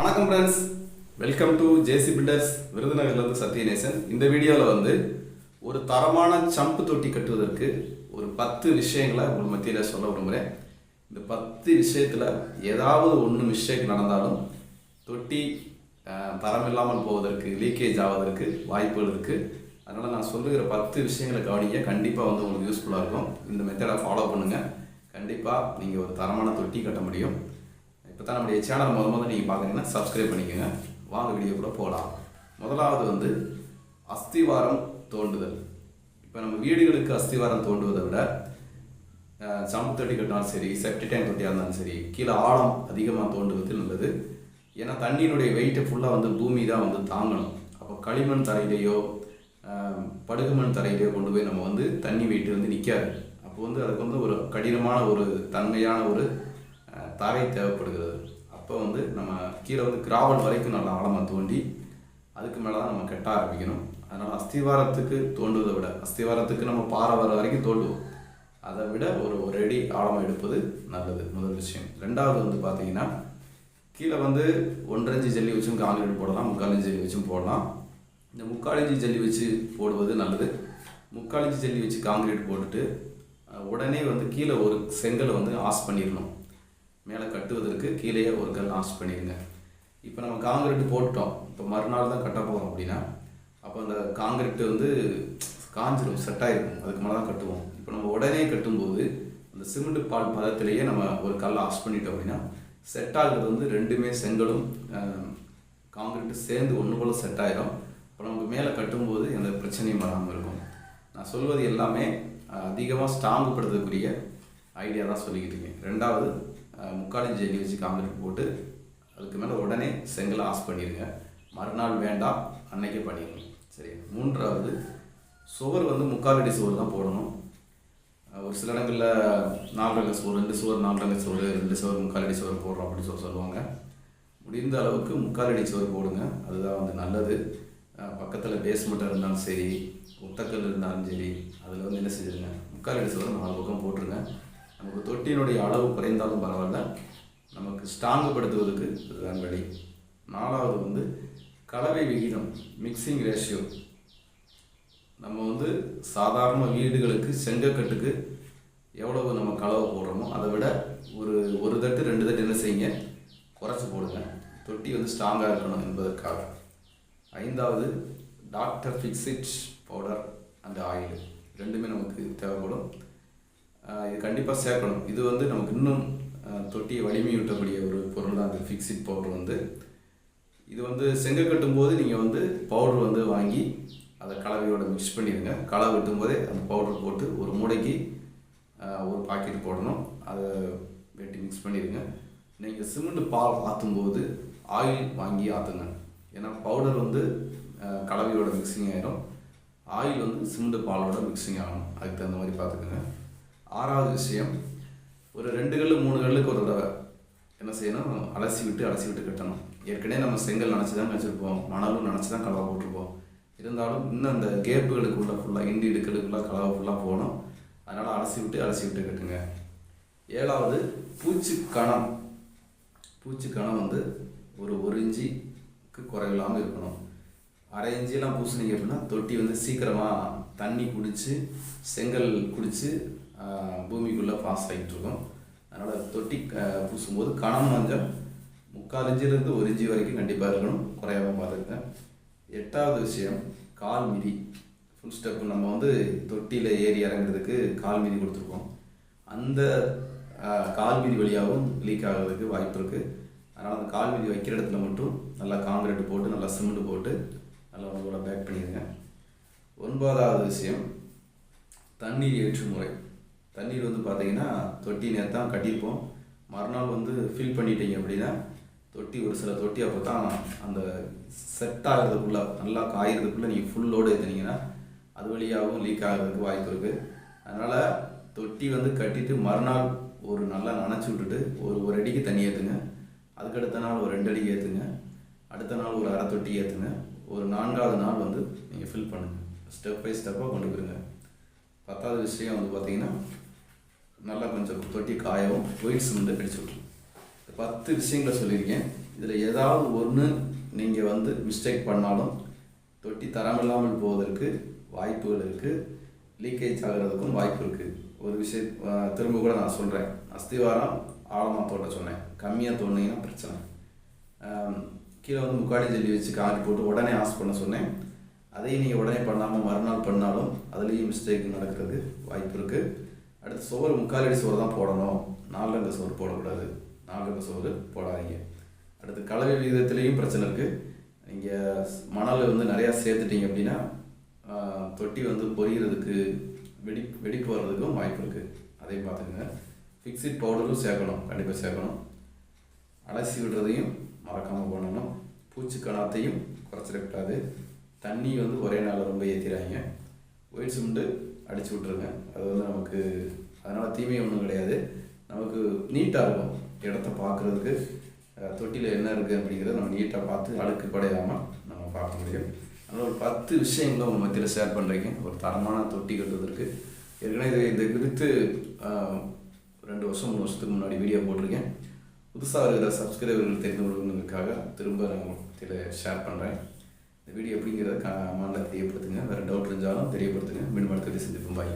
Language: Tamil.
வணக்கம் friends welcome to JC builders விருதுநகர்லேருந்து Sathyanesan. இந்த வீடியோவில் வந்து ஒரு தரமான சம்பு தொட்டி கட்டுவதற்கு ஒரு பத்து விஷயங்களை உங்கள் மத்தியில் சொல்ல விரும்புகிறேன் இந்த பத்து விஷயத்தில் ஏதாவது ஒன்று மிஸ்டேக் நடந்தாலும் தொட்டி தரமில்லாமல் தரம் இல்லாமல் போவதற்கு லீக்கேஜ் ஆவதற்கு வாய்ப்புகள் இருக்குது அதனால் நான் சொல்லுகிற பத்து விஷயங்களை கவனிக்க கண்டிப்பாக வந்து உங்களுக்கு யூஸ்ஃபுல்லாக இருக்கும். இந்த மெத்தடை ஃபாலோ பண்ணுங்கள் கண்டிப்பாக நீங்கள் ஒரு தரமான தொட்டி கட்ட முடியும். இப்போ தான் நம்முடைய சேனல் முத முதல்ல நீங்கள் பார்க்குறீங்கன்னா சப்ஸ்கிரைப் பண்ணிக்கோங்க. வாங்க கூட போகலாம் முதலாவது வந்து அஸ்திவாரம் தோண்டுதல். இப்போ நம்ம வீடுகளுக்கு அஸ்திவாரம் தோண்டுவதை விட அஹ், சம்பு தொட்டி கட்டினாலும் சரி செப்டி டேங்க் தொட்டியாக இருந்தாலும் சரி கீழே ஆழம் அதிகமாக தோண்டுவது நல்லது. ஏன்னா தண்ணியினுடைய வெயிட்டை ஃபுல்லாக வந்து பூமி தான் வந்து தாங்கணும். அப்போ களிமண் தரையிலேயோ படுகுமண் தரையிலேயோ கொண்டு போய் நம்ம வந்து தண்ணி வெயிட்டு வந்து நிற்காது அப்போ வந்து அதுக்கு வந்து ஒரு கடினமான ஒரு தன்மையான ஒரு தரை தேவைப்படுகிறது. அப்போ வந்து நம்ம கீழே வந்து கிராவல் வரைக்கும் நல்லா ஆழமாக தோண்டி அதுக்கு மேலே தான் நம்ம கட்ட ஆரம்பிக்கணும். அதனால் அஸ்திவாரத்துக்கு தோண்டுவதை விட அஸ்திவாரத்துக்கு நம்ம பாறை வர வரைக்கும் தோண்டுவோம். அதை விட ஒரு ஒரு அடி ஆழமாக எடுப்பது நல்லது முதல் விஷயம். ரெண்டாவது வந்து பார்த்தீங்கன்னா கீழே வந்து ஒன்றரை இன்ச்சு ஜல்லி வச்சும் காங்கிரீட் போடலாம் முக்கால் இன்ச்சு ஜல்லி வச்சும் போடலாம். இந்த முக்கால் இன்ச்சு ஜல்லி வச்சு போடுவது நல்லது. முக்கால் இன்ச்சு ஜல்லி வச்சு காங்கிரீட் போட்டுட்டு உடனே வந்து கீழே ஒரு செங்கலை வந்து ஆஸ் பண்ணிடணும். மேலே கட்டுவதற்கு கீழே ஒரு கல் ஆஸ் பண்ணிடுங்க இப்போ நம்ம காங்கிரீட் போட்டுட்டோம். இப்போ மறுநாள் தான் கட்ட போகிறோம் அப்படின்னா அப்போ அந்த காங்கிரீட் வந்து காஞ்சிரும் செட் ஆகிருக்கும் அதுக்கு மேலே தான் கட்டுவோம். இப்போ நம்ம உடனே கட்டும்போது அந்த சிமெண்ட் பால் பதத்திலேயே நம்ம ஒரு கல்லை ஆஸ் பண்ணிட்டோம் அப்படின்னா செட் ஆகுறது வந்து ரெண்டுமே செங்கலும் காங்கிரீட்டு சேர்ந்து ஒன்று போல் செட் ஆகிடும் இப்போ நமக்கு மேலே கட்டும்போது எந்த பிரச்சனையும் வராமல் இருக்கும். நான் சொல்வது எல்லாமே அதிகமாக ஸ்ட்ராங்குபடுத்தக்கூடிய ஐடியா தான் சொல்லிக்கிட்டு இருக்கேன். ரெண்டாவது அஹ், முக்காலி வச்சு காங்கிரீட் போட்டு அதுக்கு மேலே உடனே செங்கலை ஆஸ் பண்ணிடுங்க மறுநாள் வேண்டாம் அன்னைக்கே பண்ணிடுங்க சரி மூன்றாவது சுவர் வந்து முக்கால் அடி சுவர் தான் போடணும். ஒரு சில இடங்களில் நாலரை சுவர் ரெண்டு சுவர் நாலரை சுவர் ரெண்டு சுவர் முக்கால் அடி சுவர் போடுறோம் அப்படின்னு சொல்லி சொல்லுவாங்க. முடிந்த அளவுக்கு முக்கால் அடி சுவர் போடுங்க. அதுதான் வந்து நல்லது. பக்கத்தில் பேஸ்மெண்ட்டாக இருந்தாலும் சரி ஒத்தக்கல் இருந்தாலும் சரி அதில் வந்து என்ன செஞ்சிருங்க? முக்கால் அடி சுவர் நாலு பக்கம் போட்டுருங்க. நமக்கு தொட்டியினுடைய அளவு குறைந்தாலும் பரவாயில்ல. நமக்கு ஸ்ட்ராங்குபடுத்துவதற்கு இதுதான் வழி. நாலாவது வந்து கலவை விகிதம் மிக்சிங் ரேஷியோ நம்ம வந்து சாதாரண வீடுகளுக்கு செங்கக்கட்டுக்கு எவ்வளவு நம்ம கலவை போடுறோமோ அதை விட ஒரு ஒரு தட்டு ரெண்டு தட்டு என்ன செய்யுங்க? குறைச்சி போடுங்க. தொட்டி வந்து ஸ்ட்ராங்காக இருக்கணும் என்பதற்காக. ஐந்தாவது doctor Fixit powder and oil ரெண்டுமே நமக்கு தேவைப்படும். இது கண்டிப்பாக சேர்க்கணும். இது வந்து நமக்கு இன்னும் தொட்டியை வலிமையூட்டக்கூடிய ஒரு பொருள் தான் அந்த ஃபிக்ஸிட் பவுடர் வந்து. இது வந்து செங்கல் கட்டும்போது நீங்கள் வந்து பவுடர் வந்து வாங்கி அதை கலவையோட மிக்ஸ் பண்ணிடுங்க. களை வெட்டும் போதே அந்த பவுடர் போட்டு ஒரு மூடைக்கு ஒரு பாக்கெட் போடணும். அதை வெட்டி மிக்ஸ் பண்ணிடுங்க. நீங்கள் சிமெண்ட் பால் ஆற்றும் போது ஆயில் வாங்கி ஆற்றுங்க ஏன்னா பவுடர் வந்து கலவையோட மிக்சிங் ஆகிடும் ஆயில் வந்து சிமெண்ட் பாலோட மிக்சிங் ஆகணும். அதுக்கு தகுந்த மாதிரி பார்த்துக்கோங்க. ஆறாவது விஷயம் ஒரு ரெண்டு கல் மூணு கல்லுக்கு ஒரு தடவை என்ன செய்யணும்? அலசி விட்டு அலசி விட்டு கட்டணும். ஏற்கனவே நம்ம செங்கல் நினச்சி தான் வச்சுருப்போம். மணலும் நினச்சி தான் கலவை போட்டிருப்போம். இருந்தாலும் இன்னும் அந்த கேப்புகளுக்குள்ள ஃபுல்லாக இண்டி இடுக்களுக்குள்ள கலவை ஃபுல்லாக போகணும். அதனால் அலசி விட்டு அலசி விட்டு கட்டுங்க. ஏழாவது பூச்சி கணம். பூச்சி கணம் வந்து ஒரு ஒரு இஞ்சிக்கு குறைவில்லாமல் இருக்கணும். அரை இஞ்சிலாம் பூசினீங்க அப்படின்னா தொட்டி வந்து சீக்கிரமாக தண்ணி குடித்து செங்கல் குடித்து பூமிக்குள்ளே பாஸ் ஆகிட்டு இருக்கும் அதனால் தொட்டி பூசும்போது கணம் மஞ்சள் முக்கால் இன்ச்சிலேருந்து ஒரு இன்ச்சு வரைக்கும் கண்டிப்பாக இருக்கணும். குறையாம பார்த்துருக்கேன் எட்டாவது விஷயம் கால் மிதி. ஃபுல் ஸ்டெப் நம்ம வந்து தொட்டியில் ஏறி இறங்குறதுக்கு கால் மிதி கொடுத்துருக்கோம். அந்த கால் மிதி வழியாகவும் லீக் ஆகிறதுக்கு வாய்ப்பு இருக்குது அதனால் அந்த கால் மிதி வைக்கிற இடத்துல மட்டும் நல்லா காங்கிரீட் போட்டு நல்லா சிமெண்ட் போட்டு நல்லா உங்களோட பேக் பண்ணிடுங்க. ஒன்பதாவது விஷயம் தண்ணீர் ஏற்று முறை தண்ணீர் வந்து பார்த்தீங்கன்னா தொட்டி நேரத்தான் கட்டியிருப்போம். மறுநாள் வந்து ஃபில் பண்ணிட்டீங்க அப்படின்னா தொட்டி ஒரு சில தொட்டி அப்போ தான் அந்த செட் ஆகிறதுக்குள்ளே நல்லா காயறதுக்குள்ளே நீங்கள் ஃபுல் லோடு ஏற்றுனீங்கன்னா அது வழியாகவும் லீக் ஆகிறதுக்கு வாய்ப்பு இருக்குது அதனால் தொட்டி வந்து கட்டிட்டு மறுநாள் ஒரு நல்லா நனைச்சி விட்டுட்டு ஒரு ஒரு அடிக்கு தண்ணி ஏற்றுங்க அதுக்கடுத்த நாள் ஒரு ரெண்டு அடிக்கு ஏற்றுங்க அடுத்த நாள் ஒரு அரை தொட்டி ஏற்றுங்க ஒரு நான்காவது நாள் வந்து நீங்கள் ஃபில் பண்ணுங்கள் ஸ்டெப் பை ஸ்டெப்பாக கொண்டு போயிருங்க. பத்தாவது விஷயம் வந்து பார்த்திங்கன்னா நல்லா கொஞ்சம் தொட்டி காயவும் ஒயிட் சிமெண்ட்டை பிடிச்சி விட்ருங்க பத்து விஷயங்களை சொல்லியிருக்கேன். இதில் ஏதாவது ஒன்று நீங்கள் வந்து மிஸ்டேக் பண்ணாலும் தொட்டி தரமில்லாமல் போவதற்கு வாய்ப்புகள் இருக்குது லீக்கேஜ் ஆகிறதுக்கும் வாய்ப்பு இருக்குது ஒரு விஷயம் திரும்ப கூட நான் சொல்கிறேன் அஸ்திவாரம் ஆழமாக தோட்ட சொன்னேன். கம்மியாக தோண்டிங்கன்னா பிரச்சனை. கீழே வந்து முக்காடி ஜல்லி வச்சு காஞ்சி போட்டு உடனே ஆஸ் பண்ண சொன்னேன். அதையும் நீங்கள் உடனே பண்ணாமல் மறுநாள் பண்ணாலும் அதுலேயும் மிஸ்டேக் நடக்கிறது வாய்ப்பு இருக்குது அடுத்து சோறு முக்காலடி சோறு தான் போடணும். நாலு ரெண்டு சோறு போடக்கூடாது. நாலு ரெண்டு சோறு போடாதீங்க. அடுத்து கலவை விகிதத்துலேயும் பிரச்சனை இருக்குது நீங்கள் மணல் வந்து நிறையா சேர்த்துட்டீங்க அப்படின்னா தொட்டி வந்து பொரியறதுக்கு வெடி வெடிப்பு வர்றதுக்கும் வாய்ப்பு இருக்குது அதையும் பார்த்துக்குங்க. ஃபிக்ஸிட் பவுடரும் சேர்க்கணும். கண்டிப்பாக சேர்க்கணும். அலசி விடுறதையும் மறக்காமல் பண்ணணும். பூச்சி கணத்தையும் குறைச்சிடக்கூடாது. தண்ணி வந்து ஒரே நாளில் ரொம்ப ஏற்றிடாங்க ஒயிட் சிமெண்ட்டு அடிச்சு விட்ருங்க அது வந்து நமக்கு அதனால் தீமை ஒன்றும் கிடையாது. நமக்கு நீட்டாக இருக்கும் இடத்த பார்க்குறதுக்கு தொட்டியில் என்ன இருக்குது அப்படிங்கிறத நம்ம நீட்டாக பார்த்து அழுக்கு படையாமல் நம்ம பார்க்க முடியும். அதனால் ஒரு பத்து விஷயங்களை உங்கள் மத்தியில் ஷேர் பண்ணுறீங்க ஒரு தரமான தொட்டி கட்டுவதற்கு. ஏற்கனவே இது இது குறித்து ரெண்டு வருஷம் மூணு வருஷத்துக்கு முன்னாடி வீடியோ போட்டிருக்கேன். புதுசாக இருக்கிற சப்ஸ்கிரைபர்கள் தெரிந்து கொள்வதற்காக திரும்ப நான் இதில் மத்தியில் ஷேர் பண்ணுறேன் இந்த வீடியோ எப்படிங்கிறத மாநிலத்தை தெரியப்படுத்துங்க வேறு டவுட் இருந்தாலும் தெரியப்படுத்துங்க. மீண்டும் அடுத்த சந்திப்போம். பாய்